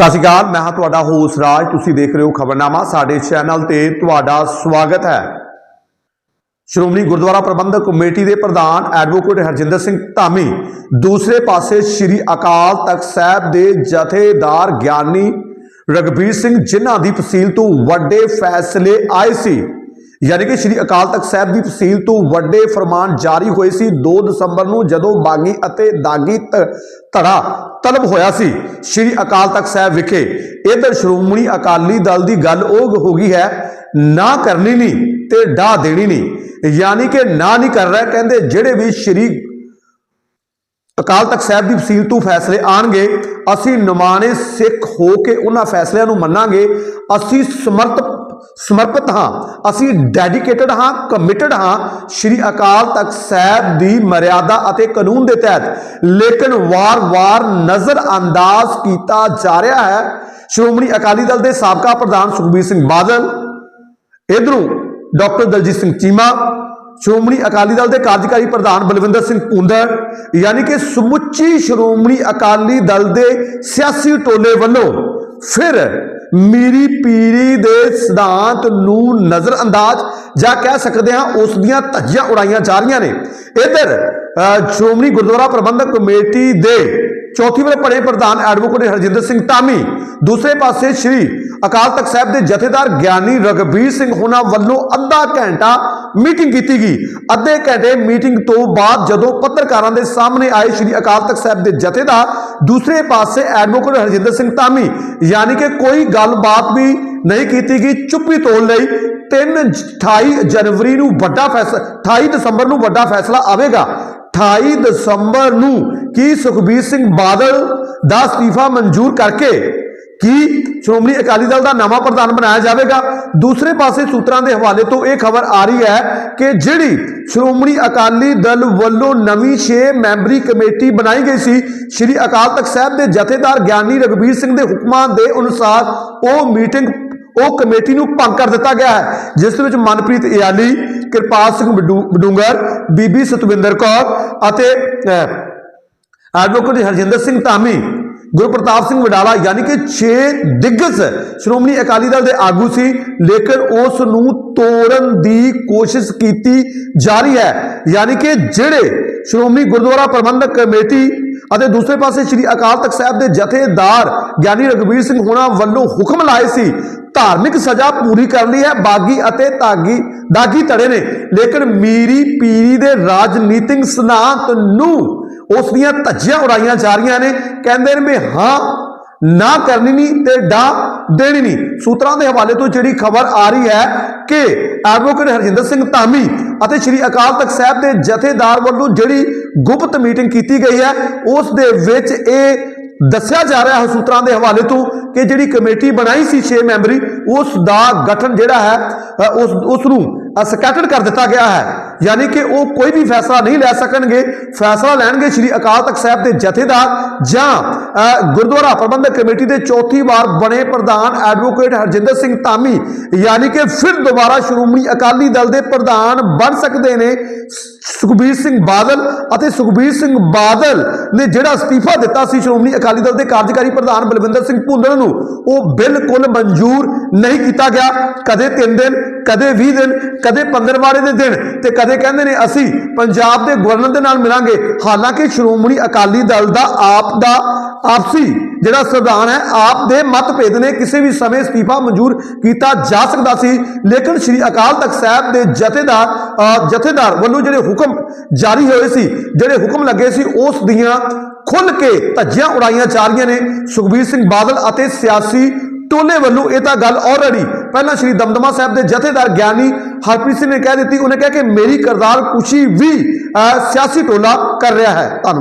ਸਤਿ ਸ਼੍ਰੀ ਅਕਾਲ, ਮੈਂ ਹਾਂ ਤੁਹਾਡਾ ਹੋਸ ਰਾਜ। ਤੁਸੀਂ ਦੇਖ ਰਹੇ ਹੋ ਖਬਰਨਾਮਾ, ਸਾਡੇ ਚੈਨਲ ਤੇ ਤੁਹਾਡਾ ਸਵਾਗਤ ਹੈ। ਸ਼੍ਰੋਮਣੀ ਗੁਰਦੁਆਰਾ ਪ੍ਰਬੰਧਕ ਕਮੇਟੀ ਦੇ ਪ੍ਰਧਾਨ ਐਡਵੋਕੇਟ ਹਰਜਿੰਦਰ ਸਿੰਘ ਧਾਮੀ, ਦੂਸਰੇ ਪਾਸੇ ਸ੍ਰੀ ਅਕਾਲ ਤਖਤ ਸਾਹਿਬ ਦੇ ਜਥੇਦਾਰ ਗਿਆਨੀ ਰਗਬੀਰ ਸਿੰਘ ਜਿਨ੍ਹਾਂ ਦੀ ਤਹਿਸੀਲ ਤੋਂ ਵੱਡੇ ਫੈਸਲੇ ਆਏ ਸੀ। ਯਾਨੀ ਕਿ ਸ੍ਰੀ ਅਕਾਲ ਤਖਤ ਸਾਹਿਬ ਦੀ ਤਹਿਸੀਲ ਤੋਂ ਵੱਡੇ ਫਰਮਾਨ ਜਾਰੀ ਹੋਏ ਸੀ। 2 ਦਸੰਬਰ ਨੂੰ ਜਦੋਂ ਬਾਗੀ ਅਤੇ ਦਾਗੀ ਧੜਾ ਤਲਬ ਹੋਇਆ ਸੀ, ਸ੍ਰੀ ਅਕਾਲ ਤਖਤ ਸਾਹਿਬ ਵਿਖੇ, ਇਧਰ ਸ਼੍ਰੋਮਣੀ ਅਕਾਲੀ ਦਲ ਦੀ ਗੱਲ ਉਹ ਹੋ ਗਈ ਹੈ, ਨਾ ਕਰਨੀ ਨਹੀਂ ਤੇ ਢਾ ਦੇਣੀ ਨਹੀਂ ਯਾਨੀ ਕਿ ਨਾ ਨਹੀਂ ਕਰ ਰਿਹਾ, ਕਹਿੰਦੇ ਜਿਹੜੇ ਵੀ ਸ੍ਰੀ ਅਕਾਲ ਤਖਤ ਸਾਹਿਬ ਦੀ ਵਸੀਲ ਤੋਂ ਫੈਸਲੇ ਆਣਗੇ, ਅਸੀਂ ਨਮਾਣੇ ਸਿੱਖ ਹੋ ਕੇ ਉਹਨਾਂ ਫੈਸਲਿਆਂ ਨੂੰ ਮੰਨਾਂਗੇ, ਅਸੀਂ ਸਮਰਥ ਸਮਰਪਿਤ ਹਾਂ। ਅਸੀਂ ਡੈਡੀਕੇਟਡ ਹਾਂ ਕਮਿਟਡ ਹਾਂ। ਸ਼੍ਰੀ ਅਕਾਲ ਤਖਤ ਸਾਹਿਬ ਦੀ ਮਰਿਆਦਾ ਅਤੇ ਕਾਨੂੰਨ ਦੇ ਤਹਿਤ ਲੇਕਿਨ ਵਾਰ-ਵਾਰ ਨਜ਼ਰ ਅੰਦਾਜ਼ ਕੀਤਾ ਜਾ ਰਿਹਾ ਹੈ। ਸ਼੍ਰੋਮਣੀ ਅਕਾਲੀ ਦਲ ਦੇ ਸਾਬਕਾ ਪ੍ਰਧਾਨ ਸੁਖਬੀਰ ਸਿੰਘ ਬਾਦਲ, ਇਧਰੋਂ ਡਾਕਟਰ ਦਲਜੀਤ ਸਿੰਘ ਚੀਮਾ, ਸ਼੍ਰੋਮਣੀ ਅਕਾਲੀ ਦਲ ਦੇ ਕਾਰਜਕਾਰੀ ਪ੍ਰਧਾਨ ਬਲਵਿੰਦਰ ਸਿੰਘ ਭੁੰਦੜ, ਯਾਨੀ ਕਿ ਸਮੁੱਚੀ ਸ਼੍ਰੋਮਣੀ ਅਕਾਲੀ ਦਲ ਦੇ ਸਿਆਸੀ ਟੋਲੇ ਵੱਲੋਂ ਫਿਰ ਮੀਰੀ ਪੀਰੀ ਦੇ ਸਿਧਾਂਤ ਨੂੰ ਨਜ਼ਰ ਅੰਦਾਜ਼ ਜਾਂ ਕਹਿ ਸਕਦੇ ਹਾਂ ਉਸ ਦੀਆਂ ਧੱਜੀਆਂ ਉਡਾਈਆਂ ਜਾ ਰਹੀਆਂ ਨੇ। ਇਧਰ ਸ਼੍ਰੋਮਣੀ ਗੁਰਦੁਆਰਾ ਪ੍ਰਬੰਧਕ ਕਮੇਟੀ ਦੇ ਚੌਥੀ ਵਾਰ ਪੜੇ ਪ੍ਰਧਾਨ ਐਡਵੋਕੇਟ ਹਰਜਿੰਦਰ ਸਿੰਘ ਧਾਮੀ, ਦੂਸਰੇ ਪਾਸੇ ਸ਼੍ਰੀ ਅਕਾਲ ਤਖਤ ਸਾਹਿਬ ਦੇ ਜਥੇਦਾਰ ਗਿਆਨੀ ਰਗਬੀਰ ਸਿੰਘ ਹੋਣਾ ਵੱਲੋਂ ਅੱਧਾ ਘੰਟਾ ਮੀਟਿੰਗ ਕੀਤੀ ਗਈ। ਅੱਧੇ ਘੰਟੇ ਮੀਟਿੰਗ ਤੋਂ ਬਾਅਦ ਜਦੋਂ ਪੱਤਰਕਾਰਾਂ ਦੇ ਸਾਹਮਣੇ ਆਏ ਸ਼੍ਰੀ ਅਕਾਲ ਤਖਤ ਸਾਹਿਬ ਦੇ ਜਥੇਦਾਰ ਦੂਸਰੇ ਪਾਸੇ ਐਡਵੋਕੇਟ ਹਰਜਿੰਦਰ ਸਿੰਘ ਧਾਮੀ, ਯਾਨੀ ਕਿ ਕੋਈ ਗੱਲਬਾਤ ਵੀ ਨਹੀਂ ਕੀਤੀ ਗਈ ਚੁੱਪੀ ਤੋੜ ਲਈ। 3 28 ਜਨਵਰੀ ਨੂੰ ਵੱਡਾ ਫੈਸਲਾ 28 ਦਸੰਬਰ ਨੂੰ ਵੱਡਾ ਫੈਸਲਾ ਆਵੇਗਾ। 28 ਦਸੰਬਰ ਨੂੰ ਕੀ ਸੁਖਬੀਰ ਸਿੰਘ ਬਾਦਲ ਦਾ ਅਸਤੀਫਾ ਮਨਜ਼ੂਰ ਕਰਕੇ ਕੀ ਸ਼੍ਰੋਮਣੀ ਅਕਾਲੀ ਦਲ ਦਾ ਨਵਾਂ ਪ੍ਰਧਾਨ ਬਣਾਇਆ ਜਾਵੇਗਾ? ਦੂਸਰੇ ਪਾਸੇ ਸੂਤਰਾਂ ਦੇ ਹਵਾਲੇ ਤੋਂ ਇਹ ਖਬਰ ਆ ਰਹੀ ਹੈ ਕਿ ਜਿਹੜੀ ਸ਼੍ਰੋਮਣੀ ਅਕਾਲੀ ਦਲ ਵੱਲੋਂ ਨਵੀਂ 6 ਮੈਂਬਰੀ ਕਮੇਟੀ ਬਣਾਈ ਗਈ ਸੀ, ਸ਼੍ਰੀ ਅਕਾਲ ਤਖਤ ਸਾਹਿਬ ਦੇ ਜਥੇਦਾਰ ਗਿਆਨੀ ਰਗਬੀਰ ਸਿੰਘ ਦੇ ਹੁਕਮਾਂ ਦੇ ਅਨੁਸਾਰ ਉਹ ਮੀਟਿੰਗ, ਉਹ ਕਮੇਟੀ ਨੂੰ ਭੰਗ ਕਰ ਦਿੱਤਾ ਗਿਆ ਹੈ, ਜਿਸ ਵਿੱਚ ਮਨਪ੍ਰੀਤ ਇਆਲੀ, ਕਿਰਪਾਲ ਸਿੰਘ ਬਡੂ- ਬਡੂੰਗਰ, ਬੀਬੀ ਸਤਵਿੰਦਰ ਕੌਰ ਅਤੇ ਐਡਵੋਕੇਟ ਹਰਜਿੰਦਰ ਸਿੰਘ ਧਾਮੀ ਗੁਰਪ੍ਰਤਾਪ ਸਿੰਘ ਵਡਾਲਾ, ਯਾਨੀ ਕਿ 6 ਦਿੱਗਜ ਸ਼੍ਰੋਮਣੀ ਅਕਾਲੀ ਦਲ ਦੇ ਆਗੂ ਸੀ, ਲੇਕਿਨ ਉਸ ਨੂੰ ਤੋੜਨ ਦੀ ਕੋਸ਼ਿਸ਼ ਕੀਤੀ ਜਾ ਰਹੀ ਹੈ। ਯਾਨੀ ਕਿ ਜਿਹੜੇ ਸ਼੍ਰੋਮਣੀ ਗੁਰਦੁਆਰਾ ਪ੍ਰਬੰਧਕ ਕਮੇਟੀ ਅਤੇ ਦੂਸਰੇ ਪਾਸੇ ਸ੍ਰੀ ਅਕਾਲ ਤਖਤ ਸਾਹਿਬ ਦੇ ਜਥੇਦਾਰ ਗਿਆਨੀ ਰਗਵੀਰ ਸਿੰਘ ਹੋਣਾ ਵੱਲੋਂ ਹੁਕਮ ਲਾਏ ਸੀ, ਧਾਰਮਿਕ ਸਜ਼ਾ ਪੂਰੀ ਕਰ ਲਈ ਹੈ, ਬਾਗੀ ਅਤੇ ਤਾਗੀ ਦਾਗੀ ਧੜੇ ਨੇ। ਲੇਕਿਨ ਮੀਰੀ ਪੀਰੀ ਦੇ ਰਾਜਨੀਤਿਕ ਸਿਧਾਂਤ ਨੂੰ ਉਸ ਦੀਆਂ ਧੱਜੀਆਂ ਉਡਾਈਆਂ ਜਾ ਰਹੀਆਂ ਨੇ, ਕਹਿੰਦੇ ਨੇ ਵੀ ਹਾਂ, ਨਾ ਕਰਨੀ ਨਹੀਂ ਤੇ ਡਾ ਦੇਣੀ ਨਹੀਂ ਸੂਤਰਾਂ ਦੇ ਹਵਾਲੇ ਤੋਂ ਜਿਹੜੀ ਖਬਰ ਆ ਰਹੀ ਹੈ ਕਿ ਐਡਵੋਕੇਟ ਹਰਜਿੰਦਰ ਸਿੰਘ ਧਾਮੀ ਅਤੇ ਸ੍ਰੀ ਅਕਾਲ ਤਖਤ ਸਾਹਿਬ ਦੇ ਜਥੇਦਾਰ ਵੱਲੋਂ ਜਿਹੜੀ ਗੁਪਤ ਮੀਟਿੰਗ ਕੀਤੀ ਗਈ ਹੈ, ਉਸ ਦੇ ਵਿੱਚ ਇਹ ਦੱਸਿਆ ਜਾ ਰਿਹਾ ਹੈ ਸੂਤਰਾਂ ਦੇ ਹਵਾਲੇ ਤੋਂ ਕਿ ਜਿਹੜੀ ਕਮੇਟੀ ਬਣਾਈ ਸੀ 6 ਮੈਂਬਰੀ, ਉਸ ਦਾ ਗਠਨ ਜਿਹੜਾ ਹੈ ਉਸ ਉਸ ਨੂੰ ਸਕੈਟਰ ਕਰ ਦਿੱਤਾ ਗਿਆ ਹੈ। ਯਾਨੀ ਕਿ ਉਹ ਕੋਈ ਵੀ ਫੈਸਲਾ ਨਹੀਂ ਲੈ ਸਕਣਗੇ। ਫੈਸਲਾ ਲੈਣਗੇ ਸ੍ਰੀ ਅਕਾਲ ਤਖਤ ਸਾਹਿਬ ਦੇ ਜਥੇਦਾਰ ਜਾਂ ਗੁਰਦੁਆਰਾ ਪ੍ਰਬੰਧਕ ਕਮੇਟੀ ਦੇ ਚੌਥੀ ਵਾਰ ਬਣੇ ਪ੍ਰਧਾਨ ਐਡਵੋਕੇਟ ਹਰਜਿੰਦਰ ਸਿੰਘ ਧਾਮੀ। ਯਾਨੀ ਕਿ ਫਿਰ ਦੁਬਾਰਾ ਸ਼੍ਰੋਮਣੀ ਅਕਾਲੀ ਦਲ ਦੇ ਪ੍ਰਧਾਨ ਬਣ ਸਕਦੇ ਨੇ ਸੁਖਬੀਰ ਸਿੰਘ ਬਾਦਲ ਅਤੇ ਸੁਖਬੀਰ ਸਿੰਘ ਬਾਦਲ ਨੇ ਜਿਹੜਾ ਅਸਤੀਫਾ ਦਿੱਤਾ ਸੀ ਸ਼੍ਰੋਮਣੀ ਅਕਾਲੀ ਦਲ ਦੇ ਕਾਰਜਕਾਰੀ ਪ੍ਰਧਾਨ ਬਲਵਿੰਦਰ ਸਿੰਘ ਭੁੰਦੜ ਨੂੰ, ਉਹ ਬਿਲਕੁਲ ਮਨਜ਼ੂਰ ਨਹੀਂ ਕੀਤਾ ਗਿਆ। ਕਦੇ 3 ਦਿਨ, ਕਦੇ 20 ਦਿਨ ਕਦੇ ਪੰਦਰਵਾੜੇ ਦੇ ਦਿਨ ਤੇ ਕਦੇ ਕਹਿੰਦੇ ਨੇ ਅਸੀਂ ਪੰਜਾਬ ਦੇ ਗਵਰਨਰ ਦੇ ਨਾਲ ਮਿਲਾਂਗੇ। ਹਾਲਾਂਕਿ ਸ਼੍ਰੋਮਣੀ ਅਕਾਲੀ ਦਲ ਦਾ ਆਪ ਦਾ ਆਪਸੀ ਜਿਹੜਾ ਸੰਵਿਧਾਨ ਹੈ, ਆਪ ਦੇ ਮਤਭੇਦ ਨੇ ਕਿਸੇ ਵੀ ਸਮੇਂ ਅਸਤੀਫਾ ਮਨਜ਼ੂਰ ਕੀਤਾ ਜਾ ਸਕਦਾ ਸੀ। ਲੇਕਿਨ ਸ੍ਰੀ ਅਕਾਲ ਤਖਤ ਸਾਹਿਬ ਦੇ ਜਥੇਦਾਰ ਜਥੇਦਾਰ ਵੱਲੋਂ ਜਿਹੜੇ ਹੁਕਮ ਜਾਰੀ ਹੋਏ ਸੀ, ਜਿਹੜੇ ਹੁਕਮ ਲੱਗੇ ਸੀ, ਉਸ ਦੀਆਂ ਖੁੱਲ ਕੇ ਧੱਜੀਆਂ ਉਡਾਈਆਂ ਜਾ ਰਹੀਆਂ ਨੇ। ਸੁਖਬੀਰ ਸਿੰਘ ਬਾਦਲ ਅਤੇ ਸਿਆਸੀ ਟੋਲੇ ਵੱਲੋਂ ਇਹ ਤਾਂ ਗੱਲ ਆਲਰੇਡੀ ਪਹਿਲਾਂ ਸ੍ਰੀ ਦਮਦਮਾ ਸਾਹਿਬ ਦੇ ਜਥੇਦਾਰ ਗਿਆਨੀ ਹਰਪ੍ਰੀਤ ਸਿੰਘ ਨੇ ਕਹਿ ਦਿੱਤੀ ਉਹਨੇ ਕਿਹਾ ਕਿ ਮੇਰੀ ਕਰਤਾਰ ਕੁਸ਼ੀ ਵੀ ਅ, ਸਿਆਸੀ ਟੋਲਾ ਕਰ ਰਿਹਾ ਹੈ। ਧੰਨਵਾਦ।